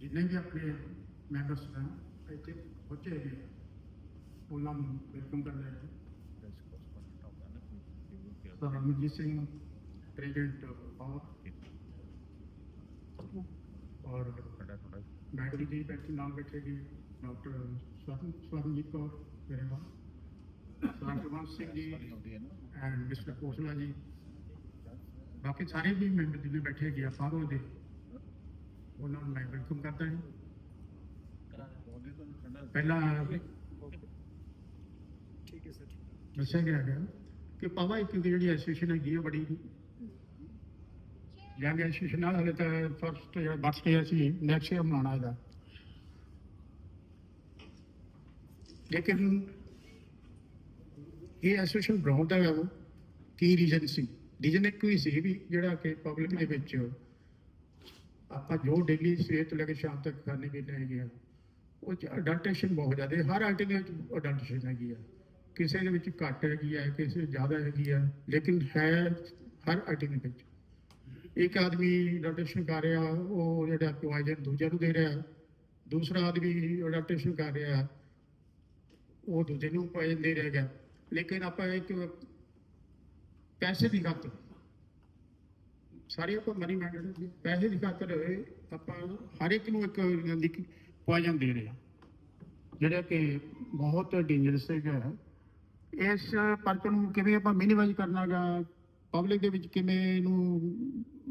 ਜਿੰਨੇ ਵੀ ਆਪਣੇ ਮੈਂਬਰਸ ਨੇ ਇੱਥੇ ਪਹੁੰਚੇ ਹੈਗੇ ਆ, ਉਹਨਾਂ ਨੂੰ ਵੈਲਕਮ ਕਰਦਾ ਹੈ sir Ramanjeet Singh president power ਔਰ ਮੈਡਮ ਜੀ ਬੈਠੇ ਨਾਲ ਬੈਠੇ ਜੀ ਡਾਕਟਰ ਸਵਰਨ ਸਵਰਨਜੀਤ ਕੌਰ ਮੇਰੇ ਨਾਲ sir Kulwant Singh ji and mister Kosla ਜੀ ਬਾਕੀ ਸਾਰੇ ਵੀ ਮੈਂਬਰ ਜਿਹਨੇ ਬੈਠੇ ਹੈਗੇ ਆ ਬਾਹਰੋਂ ਦੇ ਉਹਨਾਂ ਨੂੰ ਮੈਂ ਵੈਲਕਮ ਕਰਦਾ ਹਾਂ ਪਹਿਲਾਂ ਠੀਕ ਹੈ। ਸਰ ਦੱਸਿਆ ਗਿਆ ਹੈ ਕਿ ਪਾਵਾ ਇੱਕ ਜਿਹੜੀ ਐਸੋਸੀਏਸ਼ਨ ਹੈਗੀ ਹੈ ਬੜੀ। ਯੰਗ ਐਸੋਸੀਏਸ਼ਨ ਨਾਲ ਹਲੇ ਤਾਂ ਫਸਟ ਜਿਹੜਾ ਬਰਥਡੇ ਅਸੀਂ ਨੈਕਸਟ ਈਅਰ ਮਨਾਉਣਾ ਇਹਦਾ। ਲੇਕਿਨ ਇਹ ਐਸੋਸੀਏਸ਼ਨ ਬਣਾਉਂਦਾ ਹੈ ਉਹ ਕੀ ਰੀਜਨ ਸੀ? ਰੀਜਨ ਇੱਕ ਹੀ ਸੀ ਵੀ ਜਿਹੜਾ ਕਿ ਪਬਲਿਕ ਦੇ ਵਿੱਚ ਆਪਾਂ ਜੋ ਡੇਲੀ ਸਵੇਰ ਤੋਂ ਲੈ ਕੇ ਸ਼ਾਮ ਤੱਕ ਖਾਣੇ ਪੀਣੇ ਹੈਗੇ ਆ, ਉਹ ਚ ਅਡਲਟੇਸ਼ਨ ਬਹੁਤ ਜ਼ਿਆਦਾ ਹਰ ਆਈਟਮ ਦੇ ਵਿੱਚ ਅਡਲਟੇਸ਼ਨ ਹੈਗੀ ਆ। ਕਿਸੇ ਦੇ ਵਿੱਚ ਘੱਟ ਹੈਗੀ ਹੈ ਕਿਸੇ ਜ਼ਿਆਦਾ ਹੈਗੀ ਆ, ਲੇਕਿਨ ਹੈ ਹਰ ਆਈਟਮ ਵਿੱਚ। ਇੱਕ ਆਦਮੀ ਅਡਲਟੇਸ਼ਨ ਕਰ ਰਿਹਾ, ਉਹ ਜਿਹੜਾ ਪੋਇਜਨ ਦੂਜੇ ਨੂੰ ਦੇ ਰਿਹਾ, ਦੂਸਰਾ ਆਦਮੀ ਅਡਲਟੇਸ਼ਨ ਕਰ ਰਿਹਾ, ਉਹ ਦੂਜੇ ਨੂੰ ਪੋਇਜਨ ਦੇ ਰਿਹਾ ਲੇਕਿਨ ਆਪਾਂ ਇੱਕ ਪੈਸੇ ਦੀ ਗੱਲ ਸਾਰੇ ਆਪਾਂ ਮਨੀ ਮਾਈਂਡਡ ਪੈਸੇ ਦੀ ਖਾਤਰ ਆਪਾਂ ਹਰ ਇੱਕ ਨੂੰ ਇੱਕ ਲਿਖ ਪੁਆਇਜ਼ਨ ਦੇ ਰਹੇ ਹਾਂ ਜਿਹੜਾ ਕਿ ਬਹੁਤ ਡੇਂਜਰਸ ਹੈਗਾ। ਇਸ ਪਰਚ ਨੂੰ ਕਿਵੇਂ ਆਪਾਂ ਮਿਨੀਮਾਈਜ਼ ਕਰਨਾਗਾ ਪਬਲਿਕ ਦੇ ਵਿੱਚ ਕਿਵੇਂ ਇਹਨੂੰ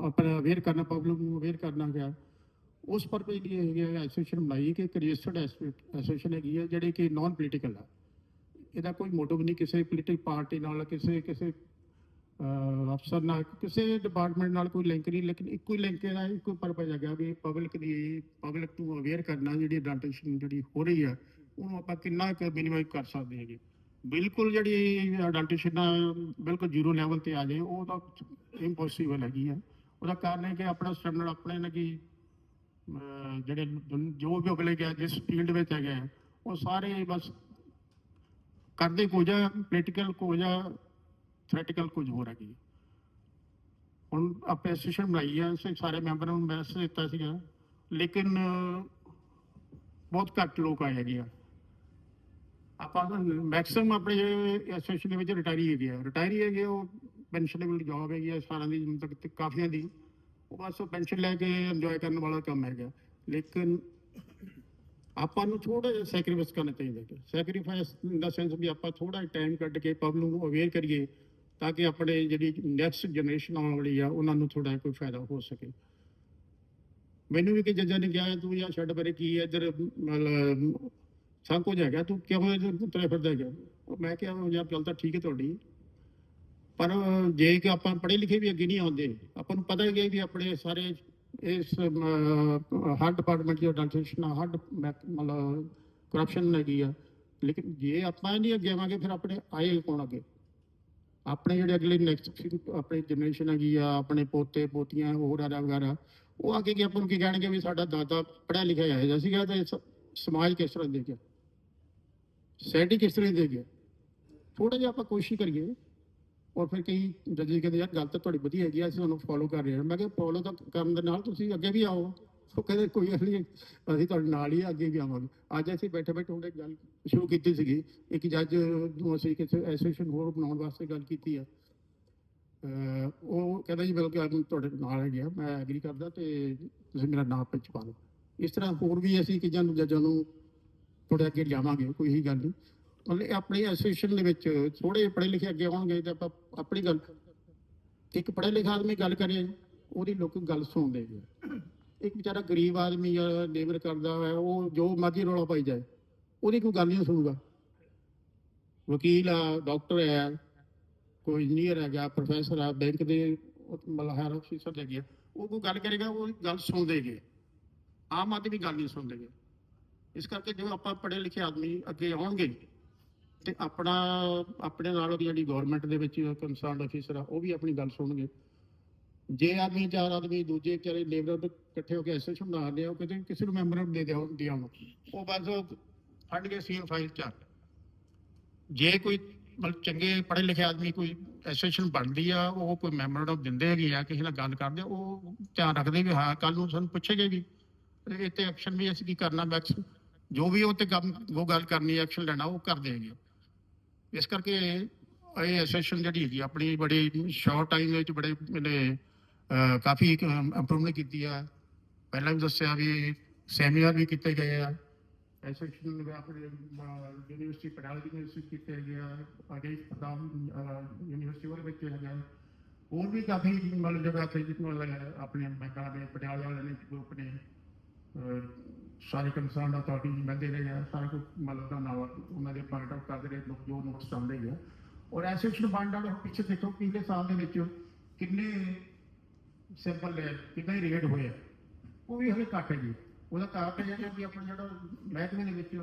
ਆਪਣਾ ਅਵੇਅਰ ਕਰਨਾ ਪਬਲਿਕ ਨੂੰ ਅਵੇਅਰ ਕਰਨਾਗਾ ਉਸ ਪਰਪਸ ਲਈ ਹੈਗੀ ਐਸੋਸੀਏਸ਼ਨ ਬਣਾਈ ਕਿ ਇੱਕ ਰਜਿਸਟਰਡ ਐਸੋਸੀਏਸ਼ਨ ਹੈਗੀ ਹੈ ਜਿਹੜੀ ਕਿ ਨਾਨ ਪੋਲੀਟੀਕਲ ਆ। ਇਹਦਾ ਕੋਈ ਮੋਟਿਵ ਨਹੀਂ ਕਿਸੇ ਪੋਲੀਟਿਕਲ ਪਾਰਟੀ ਨਾਲ, ਕਿਸੇ ਕਿਸੇ ਅਫਸਰ ਨਾਲ ਕਿਸੇ ਡਿਪਾਰਟਮੈਂਟ ਨਾਲ ਕੋਈ ਲਿੰਕ ਨਹੀਂ ਲੇਕਿਨ ਇੱਕੋ ਹੀ ਲਿੰਕ ਹੈ ਇੱਕੋ ਪਰਪਸ ਹੈਗਾ ਵੀ ਪਬਲਿਕ ਦੀ ਪਬਲਿਕ ਨੂੰ ਅਵੇਅਰ ਕਰਨਾ ਜਿਹੜੀ ਅਡਲਟੇਸ਼ਨ ਜਿਹੜੀ ਹੋ ਰਹੀ ਹੈ ਉਹਨੂੰ ਆਪਾਂ ਕਿੰਨਾ ਕੁ ਮਿਨੀਮਾਈਜ਼ ਕਰ ਸਕਦੇ ਹੈਗੇ। ਬਿਲਕੁਲ ਜਿਹੜੀ ਅਡਲਟੇਸ਼ਨ ਬਿਲਕੁਲ ਜ਼ੀਰੋ ਲੈਵਲ ਤੇ ਆ ਜਾਏ ਉਹ ਤਾਂ ਇੰਪੋਸੀਬਲ ਹੈਗੀ ਆ ਉਹਦਾ ਕਾਰਨ ਹੈ ਕਿ ਆਪਣਾ ਸਟੈਂਡਰਡ ਆਪਣੇ ਨਾਲ ਜਿਹੜੇ ਜੋ ਵੀ ਅਗਲੇ ਗਿਆ ਜਿਸ ਫੀਲਡ ਵਿੱਚ ਹੈਗੇ ਆ, ਉਹ ਸਾਰੇ ਬਸ ਕਰਦੇ ਕੁਝ ਪੋਲੀਟੀਕਲ ਕੁਝ ਆ ਕੁਝ ਹੋਰ ਹੈਗੀ ਹੁਣ ਆਪਾਂ ਐਸੋਸੀਏਸ਼ਨ ਬਣਾਈ ਆ, ਅਸੀਂ ਸਾਰੇ ਮੈਂਬਰਾਂ ਨੂੰ ਮੈਸੇਜ ਦਿੱਤਾ ਸੀਗਾ। ਲੇਕਿਨ, ਬਹੁਤ ਘੱਟ ਲੋਕ ਆਏ ਹੈਗੇ ਆ। ਆਪਾਂ ਮੈਕਸਿਮਮ ਆਪਣੇ ਐਸੋਸੀਏਸ਼ਨ ਦੇ ਵਿੱਚ ਰਿਟਾਇਰੀ ਹੈਗੇ ਆ। ਰਿਟਾਇਰੀ ਹੈਗੇ ਉਹ ਪੈਨਸ਼ਨੇਬਲ ਜੌਬ ਹੈਗੀ ਆ, ਸਾਰਿਆਂ ਦੀ ਮਤਲਬ ਕਿ ਕਾਫੀਆਂ ਦੀ। ਉਹ ਬਸ ਉਹ ਪੈਨਸ਼ਨ ਲੈ ਕੇ ਇੰਜੋਏ ਕਰਨ ਵਾਲਾ ਕੰਮ ਹੈਗਾ। ਲੇਕਿਨ ਆਪਾਂ ਨੂੰ ਥੋੜਾ ਜਿਹਾ ਸੈਕਰੀਫਾਈਸ ਕਰਨਾ ਚਾਹੀਦਾ ਹੈ ਸੈਕਰੀਫਾਈਸ ਇਨ ਦਾ ਸੈਂਸ ਵੀ ਆਪਾਂ ਥੋੜਾ ਟਾਈਮ ਕੱਢ ਕੇ ਪਬਲਿਕ ਨੂੰ ਅਵੇਅਰ ਕਰੀਏ ਤਾਂ ਕਿ ਆਪਣੇ ਜਿਹੜੀ ਨੈਕਸਟ ਜਨਰੇਸ਼ਨ ਆਉਣ ਵਾਲੀ ਆ, ਉਹਨਾਂ ਨੂੰ ਥੋੜਾ ਕੋਈ ਫਾਇਦਾ ਹੋ ਸਕੇ। ਮੈਨੂੰ ਵੀ ਕਿ ਜੱਜਾਂ ਨੇ ਕਿਹਾ, ਤੂੰ ਯਾਰ ਛੱਡ ਪਰੇ, ਕੀ ਹੈ ਇੱਧਰ, ਮਤਲਬ ਸਭ ਕੁਝ ਹੈਗਾ, ਤੂੰ ਕਿਉਂ ਇੱਧਰ ਤੁਰੇ ਫਿਰਦਾ ਹੈਗਾ? ਮੈਂ ਕਿਹਾ ਯਾਰ ਗੱਲ ਤਾਂ ਠੀਕ ਹੈ ਤੁਹਾਡੀ, ਪਰ ਜੇ ਕਿ ਆਪਾਂ ਪੜ੍ਹੇ ਲਿਖੇ ਵੀ ਅੱਗੇ ਨਹੀਂ ਆਉਂਦੇ, ਆਪਾਂ ਨੂੰ ਪਤਾ ਹੀ ਹੈ ਵੀ ਆਪਣੇ ਸਾਰੇ ਇਸ ਹਰ ਡਿਪਾਰਟਮੈਂਟ ਦੀ ਅਡਲਟੇਸ਼ਨ ਹਰ ਮੈਕ- ਮਤਲਬ ਕਰਪਸ਼ਨ ਹੈਗੀ ਆ। ਲੇਕਿਨ ਜੇ ਆਪਾਂ ਹੀ ਨਹੀਂ ਅੱਗੇ ਆਵਾਂਗੇ, ਫਿਰ ਆਪਣੇ ਆਏ ਕੌਣ ਅੱਗੇ? ਆਪਣੇ ਜਿਹੜੇ ਅਗਲੇ ਨੈਕਸਟ ਆਪਣੇ ਜਨਰੇਸ਼ਨ ਹੈਗੀ ਆ, ਆਪਣੇ ਪੋਤੇ, ਪੋਤੀਆਂ, ਹੋਰ ਆਰਾ ਵਗੈਰਾ, ਉਹ ਆ ਕੇ ਕੀ ਆਪਾਂ ਨੂੰ ਕੀ ਕਹਿਣਗੇ ਵੀ ਸਾਡਾ ਦਾਦਾ ਪੜ੍ਹਿਆ ਲਿਖਿਆ ਹੈ ਜਾਂ ਸੀਗਾ ਤੇ ਸਮਾਜ ਕਿਸ ਤਰ੍ਹਾਂ ਦੇ ਗਿਆ ਸੈਟੀ ਕਿਸ ਤਰ੍ਹਾਂ ਦੇ ਗਿਆ ਥੋੜਾ ਜਿਹਾ ਆਪਾਂ ਕੋਸ਼ਿਸ਼ ਕਰੀਏ ਔਰ ਫਿਰ ਕਈ ਜੱਜੀ ਕਹਿੰਦੇ, ਯਾਰ ਗੱਲ ਤਾਂ ਤੁਹਾਡੀ ਵਧੀਆ ਹੈਗੀ ਆ, ਅਸੀਂ ਤੁਹਾਨੂੰ ਫੋਲੋ ਕਰ ਰਹੇ ਹਾਂ। ਮੈਂ ਕਿਹਾ ਫੋਲੋ ਤਾਂ ਕਰਨ ਦੇ ਨਾਲ ਤੁਸੀਂ ਅੱਗੇ ਵੀ ਆਓ। ਉਹ ਕਹਿੰਦੇ ਕੋਈ ਅਸਲੀ ਅਸੀਂ ਤੁਹਾਡੇ ਨਾਲ ਹੀ ਆ, ਅੱਗੇ ਵੀ ਆਵਾਂਗੇ। ਅੱਜ ਅਸੀਂ ਬੈਠੇ ਬੈਠੇ ਉਹਨੇ ਗੱਲ ਸ਼ੁਰੂ ਕੀਤੀ ਸੀਗੀ ਇੱਕ ਜੱਜ ਨੂੰ ਅਸੀਂ ਕਿਸੇ ਐਸੋਸੀਏਸ਼ਨ ਹੋਰ ਬਣਾਉਣ ਵਾਸਤੇ ਗੱਲ ਕੀਤੀ ਆ। ਉਹ ਕਹਿੰਦਾ ਜੀ ਬਲਕਿ ਅੱਜ ਤੁਹਾਡੇ ਨਾਲ ਹੈਗੇ ਆ ਮੈਂ ਐਗਰੀ ਕਰਦਾ ਤੇ ਤੁਸੀਂ ਮੇਰਾ ਨਾਮ ਵਿੱਚ ਪਾ ਲਓ ਇਸ ਤਰ੍ਹਾਂ ਹੋਰ ਵੀ ਅਸੀਂ ਕਿ ਨੂੰ ਜੱਜਾਂ ਨੂੰ ਤੁਹਾਡੇ ਅੱਗੇ ਲਿਆਵਾਂਗੇ ਕੋਈ ਹੀ ਗੱਲ ਨਹੀਂ। ਮਤਲਬ ਆਪਣੀ ਐਸੋਸੀਏਸ਼ਨ ਦੇ ਵਿੱਚ ਥੋੜੇ ਪੜ੍ਹੇ ਲਿਖੇ ਅੱਗੇ ਆਉਣਗੇ ਤਾਂ ਆਪਾਂ ਆਪਣੀ ਗੱਲ ਇੱਕ ਪੜ੍ਹੇ ਲਿਖੇ ਆਦਮੀ ਗੱਲ ਕਰੇ ਉਹਦੀ ਲੋਕ ਗੱਲ ਸੁਣਦੇ ਜੀ ਇੱਕ ਵਿਚਾਰਾ ਗਰੀਬ ਆਦਮੀ ਜਾਂ ਲੇਬਰ ਕਰਦਾ ਹੈ ਉਹ ਜੋ ਮਰਜ਼ੀ ਰੌਲਾ ਪਾਈ ਜਾਏ ਉਹਦੀ ਕੋਈ ਗੱਲ ਨਹੀਂ ਸੁਣੂਗਾ। ਵਕੀਲ ਆ ਡਾਕਟਰ ਹੈ ਕੋਈ ਇੰਜੀਨੀਅਰ ਹੈਗਾ ਪ੍ਰੋਫੈਸਰ ਆ ਬੈਂਕ ਦੇ ਉਹ ਮਤਲਬ ਹਾਇਰ ਅਫੀਸਰ ਹੈਗੇ ਆ, ਉਹ ਕੋਈ ਗੱਲ ਕਰੇਗਾ ਉਹ ਗੱਲ ਸੁਣਦੇਗੇ ਆਮ ਆਦਮੀ ਗੱਲ ਨਹੀਂ ਸੁਣਦੇਗੇ ਇਸ ਕਰਕੇ ਜੋ ਆਪਾਂ ਪੜ੍ਹੇ ਲਿਖੇ ਆਦਮੀ ਅੱਗੇ ਆਉਣਗੇ ਤੇ ਆਪਣਾ ਆਪਣੇ ਨਾਲ ਉਹਦੀ ਜਿਹੜੀ ਗਵਰਨਮੈਂਟ ਦੇ ਵਿੱਚ ਕੰਸਰਨਡ ਅਫੀਸਰ ਆ ਉਹ ਵੀ ਆਪਣੀ ਗੱਲ ਸੁਣਨਗੇ। ਜੇ ਆਦਮੀ ਚਾਰ ਆਦਮੀ ਦੂਜੇ ਵਿਚਾਰੇ ਲੇਬਰ ਇਕੱਠੇ ਹੋ ਕੇ ਐਸੋਸੀਏਸ਼ਨ ਬਣਾ ਆ, ਉਹ ਕਹਿੰਦੇ ਕਿਸੇ ਨੂੰ ਮੈਂਬਰ ਦੇ ਦਿਓ ਦਿਆਂ ਨੂੰ ਉਹ ਬਸ ਉਹ ਫੜ ਕੇ ਸੀਲ ਫਾਈਲ ਚ ਜੇ ਕੋਈ ਮਤਲਬ ਚੰਗੇ ਪੜ੍ਹੇ ਲਿਖੇ ਆਦਮੀ ਕੋਈ ਐਸੋਸੀਏਸ਼ਨ ਬਣਦੀ ਆ, ਉਹ ਕੋਈ ਮੈਮੋਰੰਡਮ ਦਿੰਦੇ ਹੈਗੇ ਆ, ਕਿਸੇ ਨਾਲ ਗੱਲ ਕਰਦੇ ਉਹ ਧਿਆਨ ਰੱਖਦੇ ਵੀ ਹਾਂ ਕੱਲ ਨੂੰ ਸਾਨੂੰ ਪੁੱਛੇਗੇ ਵੀ ਇਹ ਤੇ ਐਕਸ਼ਨ ਵੀ ਅਸੀਂ ਕੀ ਕਰਨਾ ਮੈਕਸ ਜੋ ਵੀ ਉਹ ਤੇ ਕੰਮ, ਉਹ ਗੱਲ ਕਰਨੀ ਐਕਸ਼ਨ ਲੈਣਾ, ਉਹ ਕਰਦੇ ਹੈਗੇ ਇਸ ਕਰਕੇ ਇਹ ਐਸੋਸੀਏਸ਼ਨ ਜਿਹੜੀ ਹੈਗੀ ਆਪਣੀ ਬੜੀ ਸ਼ਾਰਟ ਟਾਈਮ ਵਿੱਚ ਬੜੇ ਇਹਨੇ ਕਾਫੀ ਇੰਪਰੂਵਮੈਂਟ ਕੀਤੀ ਆ। ਪਹਿਲਾਂ ਵੀ ਦੱਸਿਆ ਵੀ ਸੈਮੀਨਾਰ ਵੀ ਕੀਤੇ ਗਏ ਆ। ਐਸੋਸੀਏਸ਼ਨ ਦੇ ਆਪਣੇ ਯੂਨੀਵਰਸਿਟੀ ਪਟਿਆਲਾ ਦੀ ਯੂਨੀਵਰਸਿਟੀ ਕੀਤੇ ਗਏ ਆ। ਅਗੇ ਪ੍ਰਧਾਨ ਯੂਨੀਵਰਸਿਟੀ ਉਹਦੇ ਵਿੱਚ ਹੈਗਾ ਹੋਰ ਵੀ ਕਾਫੀ ਮਤਲਬ ਜਗ੍ਹਾ ਤੇ ਜਿੱਥੇ ਆਪਣੇ ਮੈਂਬਰਾਂ ਦੇ, ਪਟਿਆਲਾ ਵਾਲੇ ਨੇ ਗਰੁੱਪ ਨੇ ਸਾਰੇ ਕੰਸਰਨ ਅਥਾਰਟੀ ਮਿਲਦੇ ਰਹੇ ਆ, ਸਾਰੇ ਕੁਝ ਮਤਲਬ ਦਾ ਨਾਮ ਉਹਨਾਂ ਦੇ ਪੁਆਇੰਟ ਆਊਟ ਕਰਦੇ ਰਹੇ ਲੋਕ ਜੋ ਨੋਟਸ ਆਉਂਦੇ ਆ। ਔਰ ਐਸੋਸੀਏਸ਼ਨ ਬੰਦ ਵਾਲੇ ਪਿੱਛੇ ਦੇਖੋ, ਪਿਛਲੇ ਸਾਲ ਦੇ ਵਿੱਚ ਕਿੰਨੇ ਸਿੰਪਲ ਹੈ, ਕਿੰਨੇ ਹੀ ਰੇਟ ਹੋਇਆ। ਉਹ ਵੀ ਹਲੇ ਘੱਟ ਹੈ ਜੀ। ਉਹਦਾ ਕਾਰਨ ਇਹ ਹੈ ਕਿ ਆਪਣਾ ਜਿਹੜਾ ਮਹਿਕਮੇ ਦੇ ਵਿੱਚ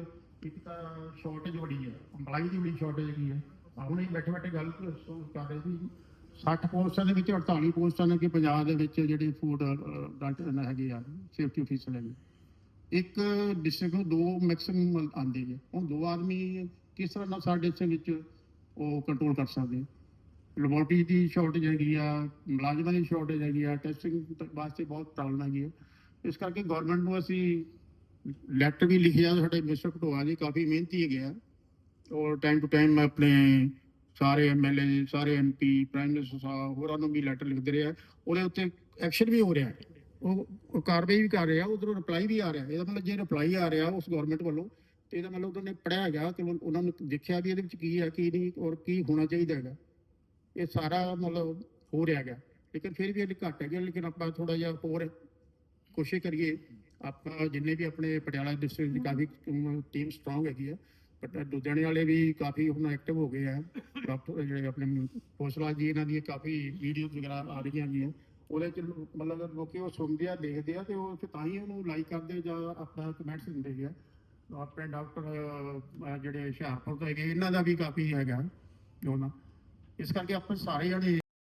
ਇੱਕ ਤਾਂ ਸ਼ਾਰਟੇਜ ਬੜੀ ਹੈ ਅੰਪਲਾਈ ਦੀ ਬੜੀ ਸ਼ਾਰਟੇਜ ਹੈਗੀ ਹੈ। ਹੁਣ ਹੀ ਬੈਠੇ ਬੈਠੇ ਗੱਲ ਸੋ ਕਰ ਰਹੇ ਸੀ। 60 ਪੋਸਟਾਂ ਦੇ ਵਿੱਚ 48 ਪੋਸਟਾਂ ਨੇ ਕਿ ਪੰਜਾਬ ਦੇ ਵਿੱਚ ਜਿਹੜੇ ਫੂਡ ਡਾਕਟਰ ਹੈਗੇ ਆ ਸੇਫਟੀ ਅਫੀਸਰ ਹੈਗੇ। ਇੱਕ ਡਿਸਟ੍ਰਿਕਟ ਨੂੰ ਦੋ ਮੈਕਸਿਮਮ ਆਉਂਦੇ ਨੇ। ਹੁਣ ਦੋ ਆਦਮੀ ਕਿਸ ਤਰ੍ਹਾਂ ਨਾਲ ਸਾਡੇ ਡਿਸਟ੍ਰਿਕਟ ਵਿੱਚ ਉਹ ਕੰਟਰੋਲ ਕਰ ਸਕਦੇ ਲੈਬੋਰਟਰੀ ਦੀ ਸ਼ਾਰਟੇਜ ਹੈਗੀ ਆ, ਮੁਲਾਜ਼ਮਾਂ ਦੀ ਸ਼ਾਰਟੇਜ ਹੈਗੀ ਆ ਟੈਸਟਿੰਗ ਵਾਸਤੇ ਬਹੁਤ ਪ੍ਰੋਬਲਮ ਹੈਗੀ ਆ। ਇਸ ਕਰਕੇ ਗਵਰਨਮੈਂਟ ਨੂੰ ਅਸੀਂ ਲੈਟਰ ਵੀ ਲਿਖਿਆ, ਸਾਡੇ ਮਿਸਟਰ ਘਟੋਆ ਜੀ ਕਾਫੀ ਮਿਹਨਤੀ ਹੈਗੇ ਆ। ਔਰ ਟਾਈਮ ਟੂ ਟਾਈਮ ਆਪਣੇ ਸਾਰੇ ਐਮਐਲਏ ਸਾਰੇ ਐਮਪੀ ਪ੍ਰਾਈਮ ਮਿਨਿਸਟਰ ਸਾਹਿਬ, ਹੋਰਾਂ ਨੂੰ ਵੀ ਲੈਟਰ ਲਿਖਦੇ ਰਹੇ ਆ। ਉਹਦੇ ਉੱਤੇ ਐਕਸ਼ਨ ਵੀ ਹੋ ਰਿਹਾ। ਉਹ ਕਾਰਵਾਈ ਵੀ ਕਰ ਰਿਹਾ, ਉਧਰੋਂ ਰਿਪਲਾਈ ਵੀ ਆ ਰਿਹਾ। ਇਹਦਾ ਮਤਲਬ ਜੇ ਰਿਪਲਾਈ ਆ ਰਿਹਾ ਉਸ ਗਵਰਨਮੈਂਟ ਵੱਲੋਂ, ਤੇ ਇਹਦਾ ਮਤਲਬ ਉਹਨਾਂ ਨੇ ਪੜਿਆ ਹੈਗਾ ਕਿ ਉਹਨਾਂ ਨੂੰ ਦੇਖਿਆ ਵੀ ਇਹਦੇ ਵਿੱਚ ਕੀ ਹੈ, ਕੀ ਨਹੀਂ, ਔਰ ਕੀ ਹੋਣਾ ਚਾਹੀਦਾ ਹੈਗਾ। ਇਹ ਸਾਰਾ ਮਤਲਬ ਹੋ ਰਿਹਾ ਹੈਗਾ। ਲੇਕਿਨ ਫਿਰ ਵੀ ਇਹ ਘੱਟ ਹੈਗਾ ਲੇਕਿਨ ਆਪਾਂ ਥੋੜਾ ਜਿਹਾ ਹੋਰ ਕੋਸ਼ਿਸ਼ ਕਰੀਏ, ਆਪਾਂ ਜਿੰਨੇ ਵੀ ਆਪਣੇ ਪਟਿਆਲਾ ਡਿਸਟ੍ਰਿਕਟ ਦੀ ਕਾਫੀ ਟੀਮ ਸਟਰੋਂਗ ਹੈਗੀ ਆ ਬਟ ਲੁਧਿਆਣੇ ਵਾਲੇ ਵੀ ਕਾਫੀ ਹੁਣ ਐਕਟਿਵ ਹੋ ਗਏ ਆ। ਡਾਕਟਰ ਜਿਹੜੇ ਆਪਣੇ ਹੌਸਲਾ ਜੀ, ਇਹਨਾਂ ਦੀਆਂ ਕਾਫੀ ਵੀਡੀਓਜ਼ ਵਗੈਰਾ ਆ ਰਹੀਆਂ ਹੈਗੀਆਂ। ਉਹਦੇ ਚ ਮਤਲਬ ਲੋਕੀ ਉਹ ਸੁਣਦੇ ਆ, ਦੇਖਦੇ ਆ ਤੇ ਉਹ ਫਿਰ ਤਾਂ ਹੀ ਉਹਨੂੰ ਲਾਈਕ ਕਰਦੇ ਜਾਂ ਆਪਣਾ ਕਮੈਂਟਸ ਦਿੰਦੇ ਆ। ਆਪਣੇ ਡਾਕਟਰ ਜਿਹੜੇ ਹੁਸ਼ਿਆਰਪੁਰ ਤੋਂ ਹੈਗੇ, ਇਹਨਾਂ ਦਾ ਵੀ ਕਾਫੀ ਹੈਗਾ। ਉਹਨਾਂ ਇਸ ਕਰਕੇ ਆਪਾਂ ਸਾਰੇ ਜਣੇ